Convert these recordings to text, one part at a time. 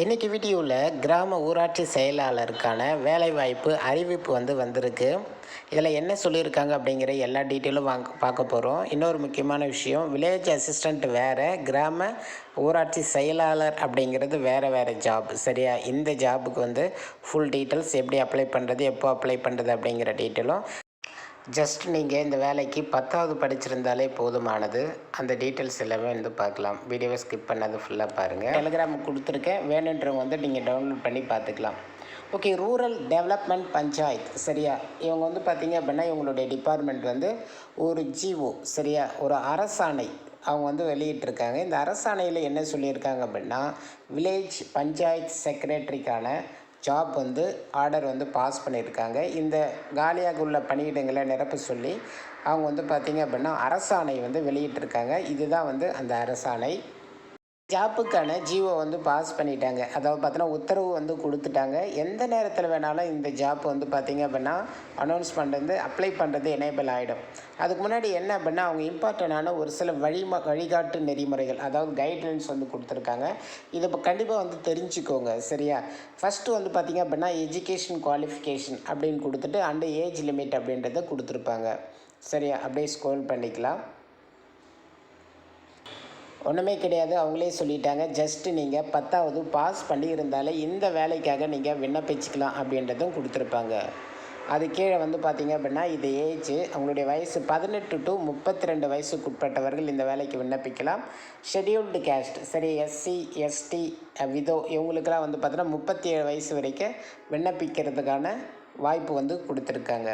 இன்றைக்கி வீடியோவில் கிராம ஊராட்சி செயலாளருக்கான வேலைவாய்ப்பு அறிவிப்பு வந்து வந்திருக்கு. இதில் என்ன சொல்லியிருக்காங்க அப்படிங்கிற எல்லா டீட்டெயிலும் வாங்க பார்க்க போகிறோம் இன்னொரு முக்கியமான விஷயம் வில்லேஜ் அசிஸ்டண்ட் வேறு கிராம ஊராட்சி செயலாளர் அப்படிங்கிறது வேறு வேறு ஜாப் சரியா? இந்த ஜாபுக்கு வந்து ஃபுல் டீட்டெயில்ஸ் எப்படி அப்ளை பண்ணுறது எப்போ அப்ளை பண்ணுறது அப்படிங்கிற டீட்டெயிலும் ஜஸ்ட் நீங்கள் இந்த வேலைக்கு பத்தாவது படிச்சிருந்தாலே போதுமானது. அந்த டீட்டெயில்ஸ் எல்லாமே வந்து பார்க்கலாம். வீடியோவை ஸ்கிப் பண்ணது ஃபுல்லாக பாருங்கள் டெலிகிராம் கொடுத்துருக்கேன். வேணுன்றவங்க வந்து நீங்கள் டவுன்லோட் பண்ணி பார்த்துக்கலாம். ஓகே ரூரல் டெவலப்மெண்ட் பஞ்சாயத் சரியா? இவங்க வந்து பார்த்தீங்க அப்படின்னா இவங்களுடைய டிபார்ட்மெண்ட் வந்து ஒரு ஜிஓ சரியா? ஒரு அரசாணை அவங்க வந்து வெளியிட்டிருக்காங்க. இந்த அரசாணையில் என்ன சொல்லியிருக்காங்க அப்படின்னா வில்லேஜ் பஞ்சாயத் செக்ரட்டரிக்கான ஜாப் வந்து ஆர்டர் வந்து பாஸ் பண்ணியிருக்காங்க. இந்த காலியாக உள்ள பணியிடங்களை நிரப்ப சொல்லி அவங்க வந்து பார்த்திங்க அப்படின்னா அரசாணை வந்து வெளியிட்டிருக்காங்க. இதுதான் வந்து அந்த அரசாணை. ஜாப்புக்கான ஜிஓ வந்து பாஸ் பண்ணிட்டாங்க. அதாவது பார்த்தோன்னா உத்தரவு வந்து கொடுத்துட்டாங்க. எந்த நேரத்தில் வேணாலும் இந்த ஜாப் வந்து பார்த்திங்க அப்படின்னா அனௌன்ஸ்மெண்ட் வந்து அப்ளை பண்ணுறது எனேபிள் ஆகிடும் அதுக்கு முன்னாடி என்ன அப்படின்னா அவங்க இம்பார்ட்டண்டான ஒரு சில வழிம வழிகாட்டு நெறிமுறைகள் அதாவது கைட்லைன்ஸ் வந்து கொடுத்துருக்காங்க. இதை இப்போ கண்டிப்பாக வந்து தெரிஞ்சுக்கோங்க சரியா? ஃபஸ்ட்டு வந்து பார்த்திங்க அப்படின்னா எஜுகேஷன் குவாலிஃபிகேஷன் அப்படின்னு கொடுத்துட்டு அண்டு ஏஜ் லிமிட் அப்படின்றத கொடுத்துருப்பாங்க. சரியா? அப்படியே ஸ்கோல் பண்ணிக்கலாம். ஒன்றுமே கிடையாது. அவங்களே சொல்லிட்டாங்க. ஜஸ்ட்டு நீங்கள் பத்தாவது பாஸ் பண்ணியிருந்தாலே இந்த வேலைக்காக நீங்கள் விண்ணப்பிச்சுக்கலாம் அப்படின்றதும் கொடுத்துருப்பாங்க. அது கீழே வந்து பார்த்தீங்க அப்படின்னா இது ஏஜ் அவங்களுடைய வயசு பதினெட்டு டு முப்பத்தி ரெண்டு வயசுக்கு உட்பட்டவர்கள் இந்த வேலைக்கு விண்ணப்பிக்கலாம். ஷெடியூல்டு கேஸ்ட் சரி எஸ்சி எஸ்டி விதோ இவங்களுக்கெல்லாம் வந்து பார்த்தீங்கன்னா முப்பத்தி ஏழு வயசு வரைக்கும் விண்ணப்பிக்கிறதுக்கான வாய்ப்பு வந்து கொடுத்துருக்காங்க.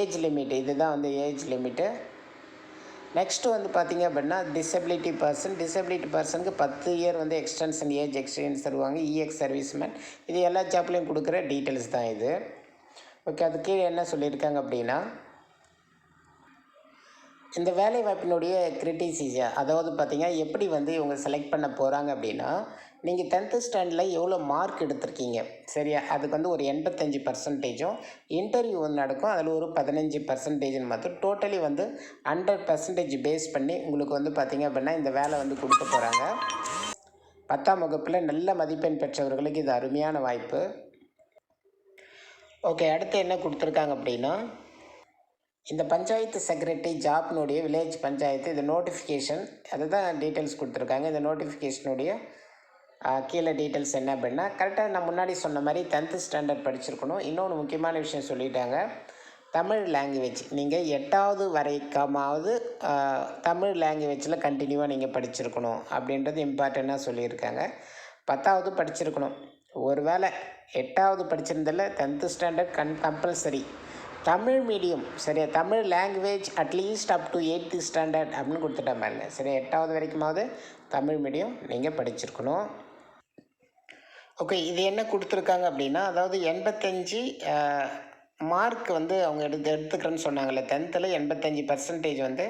ஏஜ் லிமிட் இதுதான் வந்து ஏஜ் லிமிட்டு நெக்ஸ்ட்டு வந்து பார்த்திங்க அப்படின்னா டிசபிலிட்டி பர்சன் டிசபிலிட்டி பர்சனுக்கு பத்து இயர் வந்து எக்ஸ்டென்ஷன் ஏஜ் எக்ஸ்பீரியன்ஸ் தருவாங்க. இஎக்ஸ் சர்வீஸ்மேன் இது எல்லா ஜாப்லேயும் கொடுக்குற டீட்டெயில்ஸ் தான் இது. ஓகே அது கீழே என்ன சொல்லியிருக்காங்க அப்படின்னா இந்த வேலை வாய்ப்பினுடைய கிரிட்டிசிஸா அதாவது பார்த்திங்கன்னா எப்படி வந்து இவங்க செலக்ட் பண்ண போகிறாங்க அப்படின்னா நீங்கள் டென்த்து ஸ்டாண்டர்டில் எவ்வளோ மார்க் எடுத்திருக்கீங்க? சரியா? அதுக்கு வந்து ஒரு எண்பத்தஞ்சு பர்சன்டேஜும் இன்டர்வியூ வந்து நடக்கும். அதில் ஒரு பதினஞ்சு பர்சன்டேஜ்னு மாற்றும் டோட்டலி வந்து ஹண்ட்ரட் பர்சன்டேஜ் பேஸ் பண்ணி உங்களுக்கு வந்து பார்த்திங்க அப்படின்னா இந்த வேலை வந்து கொடுக்க போகிறாங்க பத்தாம் வகுப்பில் நல்ல மதிப்பெண் பெற்றவர்களுக்கு இது அருமையான வாய்ப்பு. ஓகே அடுத்து என்ன கொடுத்துருக்காங்க அப்படின்னா இந்த பஞ்சாயத்து செக்ரட்டரி ஜாப்னுடைய வில்லேஜ் பஞ்சாயத்து இந்த நோட்டிஃபிகேஷன் அதுதான் டீட்டெயில்ஸ் கொடுத்துருக்காங்க. இந்த நோட்டிஃபிகேஷனுடைய கீழே டீட்டெயில்ஸ் என்ன அப்படின்னா கரெக்டாக நான் முன்னாடி சொன்ன மாதிரி டென்த்து ஸ்டாண்டர்ட் படிச்சிருக்கணும். இன்னொன்று முக்கியமான விஷயம் சொல்லிட்டாங்க. தமிழ் லாங்குவேஜ் நீங்கள் எட்டாவது வரைக்காமாவது தமிழ் லாங்குவேஜில் கண்டினியூவாக நீங்கள் படிச்சிருக்கணும் அப்படின்றது இம்பார்ட்டண்ட்டாக சொல்லியிருக்காங்க. பத்தாவது படிச்சிருக்கணும். ஒரு வேளை எட்டாவது படிச்சிருந்ததில் tenth standard cum compulsory Tamil medium சரியா? Tamil language atleast up to eighth standard அப்படின்னு கொடுத்துட்டா மேலே சரி எட்டாவது வரைக்குமாவது தமிழ் மீடியம் நீங்கள் படிச்சிருக்கணும். ஓகே இது என்ன கொடுத்துருக்காங்க அப்படின்னா அதாவது எண்பத்தஞ்சு மார்க் வந்து அவங்க எடுத்து எடுத்துக்கிறேன்னு சொன்னாங்கல்ல டென்த்தில் எண்பத்தஞ்சு பர்சன்டேஜ் வந்து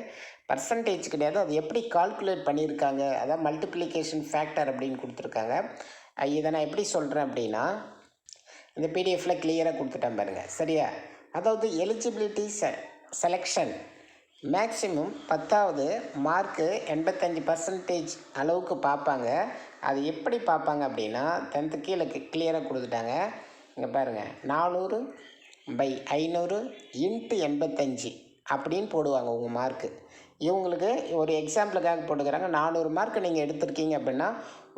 பர்சன்டேஜ் கிடையாது. அது எப்படி கால்குலேட் பண்ணியிருக்காங்க? அதான் மல்டிப்ளிகேஷன் ஃபேக்டர் அப்படின்னு கொடுத்துருக்காங்க. இதை நான் எப்படி சொல்கிறேன் அப்படின்னா இந்த பிடிஎஃப்பில் கிளியராக கொடுத்துட்டேன் பாருங்கள் சரியா? அதாவது எலிஜிபிலிட்டி செ செலெக்ஷன் மேக்ஸிமம் பத்தாவது மார்க்கு எண்பத்தஞ்சு பர்சன்டேஜ் அளவுக்கு பார்ப்பாங்க. அது எப்படி பார்ப்பாங்க அப்படின்னா டென்த்து கீழே கிளியராக கொடுத்துட்டாங்க. இங்கே பாருங்கள் நானூறு பை ஐநூறு இன்ட்டு எண்பத்தஞ்சு அப்படின்னு போடுவாங்க உங்கள் மார்க்கு இவங்களுக்கு ஒரு எக்ஸாம்பிளுக்காக போட்டுக்கிறாங்க. நானூறு மார்க் நீங்கள் எடுத்திருக்கீங்க அப்படின்னா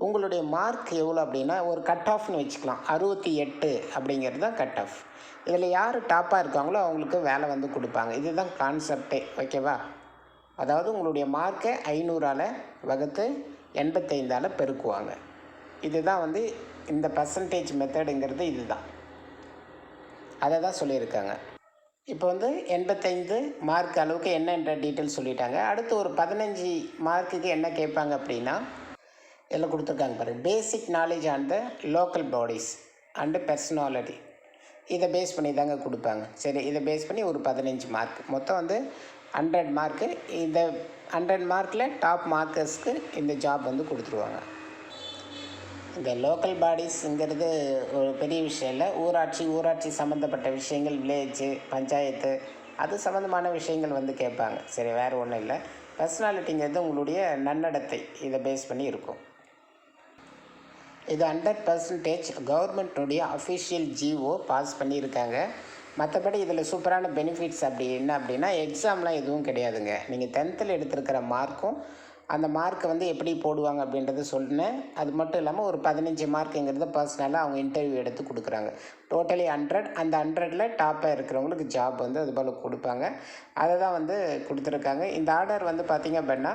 உங்களுடைய மார்க் எவ்வளோ அப்படின்னா ஒரு கட் ஆஃப்னு வச்சுக்கலாம். அறுபத்தி எட்டு அப்படிங்கிறது தான் கட் ஆஃப் இதில் யார் டாப்பாக இருக்காங்களோ அவங்களுக்கு வேலை வந்து கொடுப்பாங்க. இதுதான் கான்செப்டே ஓகேவா அதாவது உங்களுடைய மார்க்கை ஐநூறால் வகுத்து எண்பத்தைந்தால் பெருக்குவாங்க. இதுதான் வந்து இந்த பர்சன்டேஜ் மெத்தடுங்கிறது இதுதான். அதை தான் சொல்லியிருக்காங்க. இப்போ வந்து எண்பத்தைந்து மார்க் அளவுக்கு என்னன்ற டீட்டெயில் சொல்லிட்டாங்க. அடுத்து ஒரு பதினஞ்சு மார்க்குக்கு என்ன கேட்பாங்க அப்படின்னா எல்லாம் கொடுத்துருக்காங்க பாருங்கள் basic knowledge on the local bodies and personality இதை பேஸ் பண்ணி தாங்க கொடுப்பாங்க. சரி இதை பேஸ் பண்ணி ஒரு பதினஞ்சு மார்க். மொத்தம் வந்து ஹண்ட்ரட் மார்க்கு இந்த ஹண்ட்ரட் மார்க்கில் டாப் மார்க்கர்ஸ்க்கு இந்த ஜாப் வந்து கொடுத்துருவாங்க. இந்த லோக்கல் பாடிஸுங்கிறது ஒரு பெரிய விஷயம் இல்லை. ஊராட்சி ஊராட்சி சம்மந்தப்பட்ட விஷயங்கள் வில்லேஜு பஞ்சாயத்து அது சம்மந்தமான விஷயங்கள் வந்து கேட்பாங்க. சரி வேறு ஒன்றும் இல்லை. பர்சனாலிட்டிங்கிறது உங்களுடைய நன்னடத்தை இதை பேஸ் பண்ணி இருக்கும். இது ஹண்ட்ரட் பர்சன்டேஜ் கவர்மெண்ட்டுடைய அஃபிஷியல் ஜிஓ பாஸ் பண்ணியிருக்காங்க. மற்றபடி இதில் சூப்பரான பெனிஃபிட்ஸ் அப்படி என்ன அப்படின்னா எக்ஸாம்லாம் எதுவும் கிடையாதுங்க. நீங்கள் டென்த்தில் எடுத்திருக்கிற மார்க்கும் அந்த மார்க்கை வந்து எப்படி போடுவாங்க அப்படின்றத சொன்னேன். அது மட்டும் இல்லாமல் ஒரு பதினஞ்சு மார்க்குங்கிறத பர்சனலாக அவங்க இன்டர்வியூ எடுத்து கொடுக்குறாங்க. டோட்டலி ஹண்ட்ரட் அந்த ஹண்ட்ரடில் டாப்பாக இருக்கிறவங்களுக்கு ஜாப் வந்து அது போல் கொடுப்பாங்க. அதை தான் வந்து கொடுத்துருக்காங்க. இந்த ஆர்டர் வந்து பார்த்திங்க அப்படின்னா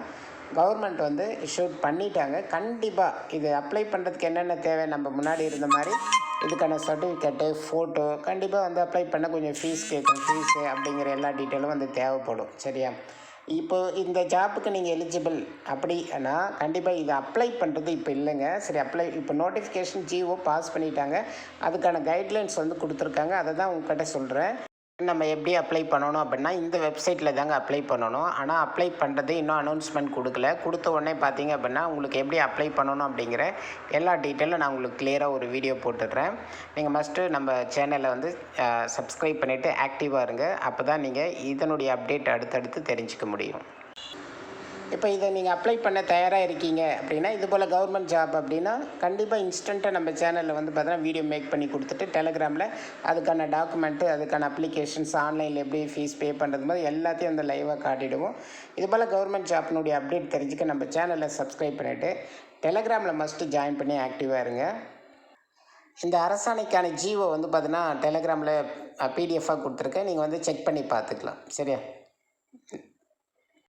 கவர்மெண்ட் வந்து ஷூட் பண்ணிட்டாங்க. கண்டிப்பாக இது அப்ளை பண்ணுறதுக்கு என்னென்ன தேவை? நம்ம முன்னாடி இருந்த மாதிரி இதுக்கான சர்டிஃபிகேட்டு ஃபோட்டோ கண்டிப்பாக வந்து அப்ளை பண்ண கொஞ்சம் ஃபீஸ் கேட்கும். ஃபீஸு அப்படிங்கிற எல்லா டீட்டெயிலும் வந்து தேவைப்படும். சரியா? இப்போ இந்த ஜாப்புக்கு நீங்கள் எலிஜிபிள் அப்படின்னா கண்டிப்பாக இதை அப்ளை பண்ணுறது இப்போ இல்லைங்க. சரி அப்ளை இப்போ நோட்டிஃபிகேஷன் ஜிஓ பாஸ் பண்ணிட்டாங்க. அதுக்கான கைட்லைன்ஸ் வந்து கொடுத்துருக்காங்க. அதை தான் உங்ககிட்ட சொல்கிறேன் நம்ம எப்படி அப்ளை பண்ணணும் அப்படின்னா இந்த வெப்சைட்டில் தாங்க அப்ளை பண்ணணும். ஆனால் அப்ளை பண்ணுறது இன்னும் அனௌன்ஸ்மெண்ட் கொடுக்கல. கொடுத்த உடனே பார்த்தீங்க அப்படின்னா உங்களுக்கு எப்படி அப்ளை பண்ணணும் அப்படிங்கிற எல்லா டீட்டெயிலும் நான் உங்களுக்கு கிளியராக ஒரு வீடியோ போட்டுடுறேன். நீங்கள் மஸ்ட்டு நம்ம சேனலை வந்து சப்ஸ்கிரைப் பண்ணிவிட்டு ஆக்டிவாக இருங்க. அப்போ தான் நீங்கள் இதனுடைய அப்டேட் அடுத்தடுத்து தெரிஞ்சுக்க முடியும். இப்போ இதை நீங்கள் அப்ளை பண்ண தயாராக இருக்கீங்க அப்படின்னா இது போல் கவர்மெண்ட் ஜாப் அப்படின்னா கண்டிப்பாக இன்ஸ்டண்ட்டாக நம்ம சேனலில் வந்து பார்த்தோன்னா வீடியோ மேக் பண்ணி கொடுத்துட்டு டெலகிராமில் அதுக்கான டாக்குமெண்ட்டு அதுக்கான அப்ளிகேஷன்ஸ் ஆன்லைனில் எப்படி ஃபீஸ் பே பண்ணுறது மாதிரி எல்லாத்தையும் வந்து லைவாக காட்டிடுவோம். இது போல் கவர்மெண்ட் ஜாப்னுடைய அப்டேட் தெரிஞ்சுக்க நம்ம சேனலை சப்ஸ்கிரைப் பண்ணிவிட்டு டெலகிராமில் மஸ்ட்டு ஜாயின் பண்ணி ஆக்டிவாக இருங்க. இந்த அரசாணைக்கான ஜீவோ வந்து பார்த்தீங்கன்னா டெலகிராமில் பிடிஎஃபாக கொடுத்துருக்கேன். நீங்கள் வந்து செக் பண்ணி பார்த்துக்கலாம். சரியா?